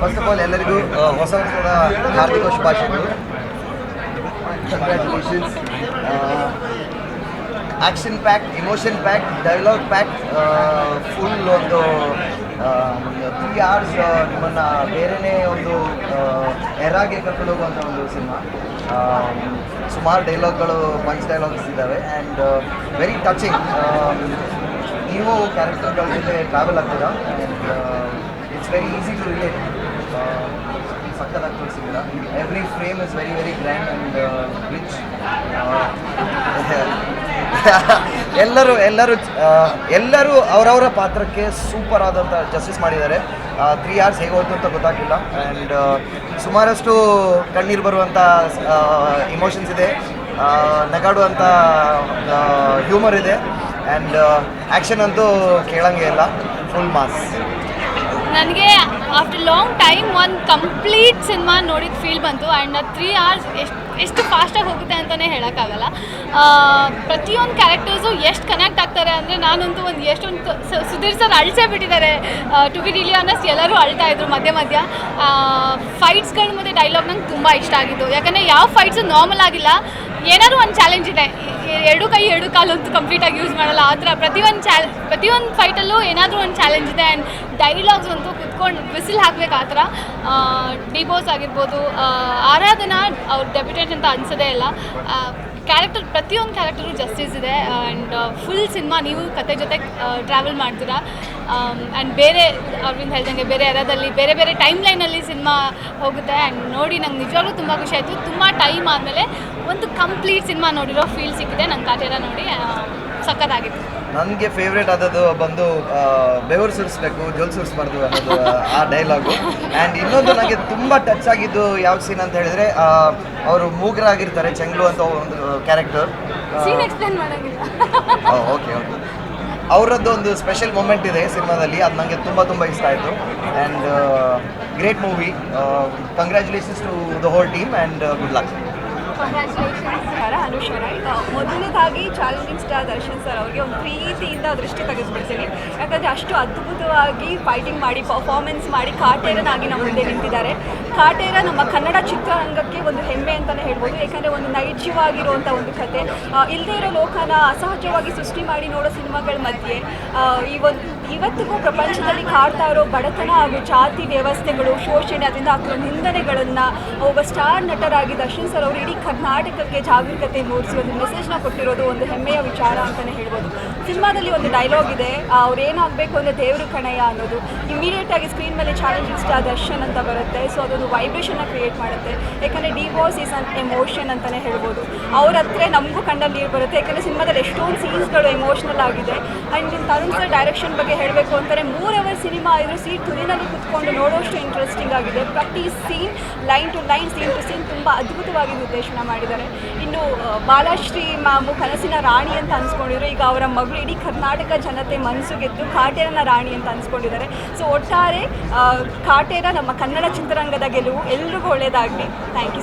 First of all ಎಲ್ಲರಿಗೂ ಹೊಸ ವರ್ಷದ ಹಾರ್ದಿಕ ಶುಭಾಶಯಗಳು. Congratulations action pack emotion pack dialogue pack full ಒಂದು ತ್ರೀ ಅವರ್ಸ್ ನಿಮ್ಮನ್ನು ಬೇರೆಯೇ ಒಂದು ಎರಾಗೆ ಕರ್ಕೊಂಡು ಒಂದು ಸಿನಿಮಾ. ಸುಮಾರು ಡೈಲಾಗ್ಗಳು ಪಂಚ್ ಡೈಲಾಗ್ಸ್ ಇದ್ದಾವೆ. ಆ್ಯಂಡ್ ವೆರಿ ಟಚಿಂಗ್ ನೀವು ಕ್ಯಾರೆಕ್ಟರ್ಗಳ ಜೊತೆ ಟ್ರಾವೆಲ್ ಆಗ್ತೀರಾ? And it's very easy to relate ಸಕ್ಕದಾಗಿ ತೋರಿಸಿದ್ದೀರ every frame is very very grand and rich ಎಲ್ಲರೂ ಎಲ್ಲರೂ ಎಲ್ಲರೂ ಅವರವರ ಪಾತ್ರಕ್ಕೆ ಸೂಪರ್ ಆದಂಥ ಜಸ್ಟಿಸ್ ಮಾಡಿದ್ದಾರೆ. ತ್ರೀ ಅವರ್ಸ್ ಹೇಗೆ ಹೋಯ್ತು ಅಂತ ಗೊತ್ತಾಗಿಲ್ಲ ಆ್ಯಂಡ್ ಸುಮಾರಷ್ಟು ಕಣ್ಣೀರು ಬರುವಂಥ ಇಮೋಷನ್ಸ್ ಇದೆ. ನಗಾಡುವಂಥ ಹ್ಯೂಮರ್ ಇದೆ. ಆ್ಯಂಡ್ ಆ್ಯಕ್ಷನ್ ಅಂತೂ ಕೇಳಂಗೆ ಇಲ್ಲ. ಫುಲ್ ಮಾಸ್ ನನಗೆ ಆಫ್ಟರ್ ಲಾಂಗ್ ಟೈಮ್ ಒಂದು ಕಂಪ್ಲೀಟ್ ಸಿನಿಮಾ ನೋಡಿದ ಫೀಲ್ ಬಂತು. ಆ್ಯಂಡ್ ತ್ರೀ ಅವರ್ಸ್ ಎಷ್ಟು ಎಷ್ಟು ಫಾಸ್ಟಾಗಿ ಹೋಗುತ್ತೆ ಅಂತಲೇ ಹೇಳೋಕ್ಕಾಗಲ್ಲ. ಪ್ರತಿಯೊಂದು ಕ್ಯಾರೆಕ್ಟರ್ಸು ಎಷ್ಟು ಕನೆಕ್ಟ್ ಆಗ್ತಾರೆ ಅಂದರೆ ನಾನಂತೂ ಒಂದು ಎಷ್ಟೊಂದು ಸುಧೀರ್ ಸರ್ ಅಳಿಸೇ ಬಿಟ್ಟಿದ್ದಾರೆ. ಟು ಬಿ ರಿಲಿ ಎಲ್ಲರೂ ಅಳ್ತಾ ಇದ್ರು ಮಧ್ಯ ಮಧ್ಯ. ಫೈಟ್ಸ್ಗಳು ಮತ್ತು ಡೈಲಾಗ್ ನಂಗೆ ತುಂಬ ಇಷ್ಟ ಆಗಿದ್ದು. ಯಾಕಂದರೆ ಯಾವ ಫೈಟ್ಸು ನಾರ್ಮಲ್ ಆಗಿಲ್ಲ. ಏನಾದ್ರು ಒಂದು ಚಾಲೆಂಜ್ ಇದೆ. ಎರಡು ಕೈ, ಎರಡು ಕಾಲು ಅಂತೂ ಕಂಪ್ಲೀಟಾಗಿ ಯೂಸ್ ಮಾಡಲ್ಲ. ಆ ಥರ ಪ್ರತಿಯೊಂದು ಚಾಲ್ ಪ್ರತಿಯೊಂದು ಫೈಟಲ್ಲೂ ಏನಾದರೂ ಒಂದು ಚಾಲೆಂಜ್ ಇದೆ ಆ್ಯಂಡ್ ಡೈಲಾಗ್ಸ್ ಅಂತೂ ಕುತ್ಕೊಂಡು ಬಿಸಿಲ್ ಹಾಕ್ಬೇಕು ಆ ಥರ. ಡಿಬೋಸ್ ಆಗಿರ್ಬೋದು ಆರಾಧನಾ ಅವ್ರ ಡೆಬ್ಯುಟೇಟ್ ಅಂತ ಅನ್ಸೋದೇ ಇಲ್ಲ. ಕ್ಯಾರೆಕ್ಟರ್ ಪ್ರತಿಯೊಂದು ಕ್ಯಾರೆಕ್ಟರು ಜಸ್ಟಿಸ್ ಇದೆ ಆ್ಯಂಡ್ ಫುಲ್ ಸಿನಿಮಾ ನೀವು ಕತೆ ಜೊತೆ ಟ್ರಾವೆಲ್ ಮಾಡ್ತೀರಾ. ಆ್ಯಂಡ್ ಬೇರೆ ಅವ್ರಿಂದ ಹೇಳ್ದಂಗೆ ಬೇರೆ ಎರದಲ್ಲಿ ಬೇರೆ ಬೇರೆ ಟೈಮ್ ಲೈನಲ್ಲಿ ಸಿನಿಮಾ ಹೋಗುತ್ತೆ ಆ್ಯಂಡ್ ನೋಡಿ ನಂಗೆ ನಿಜವಾಗ್ಲೂ ತುಂಬ ಖುಷಿ ಆಯಿತು. ತುಂಬ ಟೈಮ್ ಆದಮೇಲೆ ಒಂದು ಕಂಪ್ಲೀಟ್ ಸಿನಿಮಾ ನೋಡಿರೋ ಫೀಲ್ ಸಿಕ್ಕಿದೆ ನಂಗೆ ಕಾಟೇರ ನೋಡಿ ಸಖತ್ತಾಗಿತ್ತು. ನನಗೆ ಫೇವ್ರೇಟ್ ಆದದ್ದು ಬಂದು ಬೆವರು ಸುರಿಸ್ಬೇಕು ಜೋಲ್ ಸುರಿಸ್ಬಾರ್ದು ಅನ್ನೋದು ಆ ಡೈಲಾಗು ಆ್ಯಂಡ್ ಇನ್ನೊಂದು ನನಗೆ ತುಂಬ ಟಚ್ ಆಗಿದ್ದು ಯಾವ ಸೀನ್ ಅಂತ ಹೇಳಿದರೆ ಅವರು ಮೂಗರಾಗಿರ್ತಾರೆ ಚೆಂಗ್ಲು ಅಂತ ಒಂದು ಕ್ಯಾರೆಕ್ಟರ್ ಓಕೆ ಓಕೆ ಅವರದ್ದು ಒಂದು ಸ್ಪೆಷಲ್ ಮೂಮೆಂಟ್ ಇದೆ ಸಿನಿಮಾದಲ್ಲಿ ಅದು ನನಗೆ ತುಂಬ ತುಂಬ ಇಷ್ಟ ಆಯಿತು. And great movie congratulations to the whole team and good luck ಮೊದಲನೇದಾಗಿ ಚಾಲೆಂಜಿಂಗ್ ಸ್ಟಾರ್ ದರ್ಶನ್ ಸರ್ ಅವರಿಗೆ ಒಂದು ಪ್ರೀತಿಯಿಂದ ದೃಷ್ಟಿ ತೆಗೆಸ್ಬಿಡ್ತೀನಿ ಯಾಕಂದರೆ ಅಷ್ಟು ಅದ್ಭುತವಾಗಿ ಫೈಟಿಂಗ್ ಮಾಡಿ ಪರ್ಫಾರ್ಮೆನ್ಸ್ ಮಾಡಿ ಕಾಟೇರನಾಗಿ ನಮ್ಮ ಮುಂದೆ ನಿಂತಿದ್ದಾರೆ. ಕಾಟೇರ ನಮ್ಮ ಕನ್ನಡ ಚಿತ್ರರಂಗಕ್ಕೆ ಒಂದು ಹೆಮ್ಮೆ ಅಂತಲೇ ಹೇಳ್ಬೋದು. ಯಾಕಂದರೆ ಒಂದು ನೈಜವಾಗಿರುವಂಥ ಒಂದು ಕತೆ. ಇಲ್ಲದೇ ಇರೋ ಲೋಕನ ಅಸಹಜವಾಗಿ ಸೃಷ್ಟಿ ಮಾಡಿ ನೋಡೋ ಸಿನಿಮಾಗಳ ಮಧ್ಯೆ ಈ ಒಂದು ಇವತ್ತಿಗೂ ಪ್ರಪಂಚದಲ್ಲಿ ಕಾಡ್ತಾ ಇರೋ ಬಡತನ ಹಾಗೂ ಜಾತಿ ವ್ಯವಸ್ಥೆಗಳು, ಶೋಷಣೆ, ಅದರಿಂದ ಆಗ್ತಿರೋ ನಿಂದನೆಗಳನ್ನು ಒಬ್ಬ ಸ್ಟಾರ್ ನಟರಾಗಿ ದರ್ಶನ್ ಸರ್ ಅವರು ಇಡೀ ಕರ್ನಾಟಕಕ್ಕೆ ಜಾಗರೂಕತೆ ಮೂಡಿಸಿ ಒಂದು ಮೆಸೇಜ್ನ ಕೊಟ್ಟಿರೋದು ಒಂದು ಹೆಮ್ಮೆಯ ವಿಚಾರ ಅಂತಲೇ ಹೇಳ್ಬೋದು. ಸಿನಿಮಾದಲ್ಲಿ ಒಂದು ಡೈಲಾಗ್ ಇದೆ ಅವ್ರು ಏನಾಗಬೇಕು ಅಂದರೆ ದೇವರು ಕಣಯ್ಯ ಅನ್ನೋದು. ಇಮಿಡಿಯೇಟ್ ಆಗಿ ಸ್ಕ್ರೀನ್ ಮೇಲೆ ಚಾಲೆಂಜಿಂಗ್ ಸ್ಟಾರ್ ದರ್ಶನ್ ಅಂತ ಬರುತ್ತೆ ಸೊ ಅದೊಂದು ವೈಬ್ರೇಷನ್ನ ಕ್ರಿಯೇಟ್ ಮಾಡುತ್ತೆ. ಯಾಕಂದರೆ D boss is an emotion ಅಂತಲೇ ಹೇಳ್ಬೋದು. ಅವ್ರ ಹತ್ರ ನಮಗೂ ಕಣ್ಣಲ್ಲಿ ನೀರು ಬರುತ್ತೆ. ಯಾಕಂದರೆ ಸಿನಿಮಾದಲ್ಲಿ ಎಷ್ಟೊಂದು ಸೀನ್ಸ್ಗಳು ಎಮೋಷನಲ್ ಆಗಿದೆ. ಆ್ಯಂಡ್ ತರುಣ್ ಸರ್ ಡೈರೆಕ್ಷನ್ ಬಗ್ಗೆ ಹೇಳಬೇಕು ಅಂತಾರೆ. ಮೂರ್ ಅವರ್ ಸಿನಿಮಾ ಇದ್ರು ಸೀಟ್ ತುದಿನಲ್ಲಿ ಕುತ್ಕೊಂಡು ನೋಡೋಷ್ಟು ಇಂಟ್ರೆಸ್ಟಿಂಗ್ ಆಗಿದೆ. ಪ್ರತಿ scene line to line scene to scene ತುಂಬ ಅದ್ಭುತವಾಗಿ ನಿರ್ದೇಶನ ಮಾಡಿದ್ದಾರೆ. ಇನ್ನು ಬಾಲಾಶ್ರೀ ಮ್ಯಾಮು ಕನಸಿನ ರಾಣಿ ಅಂತ ಅನ್ಸ್ಕೊಂಡಿದ್ರು. ಈಗ ಅವರ ಮಗಳು ಇಡೀ ಕರ್ನಾಟಕ ಜನತೆ ಮನಸ್ಸು ಗೆದ್ದು ಕಾಟೇರನ ರಾಣಿ ಅಂತ ಅನ್ಸ್ಕೊಂಡಿದ್ದಾರೆ. ಸೊ ಒಟ್ಟಾರೆ ಕಾಟೇರ ನಮ್ಮ ಕನ್ನಡ ಚಿತ್ರರಂಗದ ಗೆಲುವು ಎಲ್ರಿಗೂ ಒಳ್ಳೆಯದಾಗಲಿ ಥ್ಯಾಂಕ್ ಯು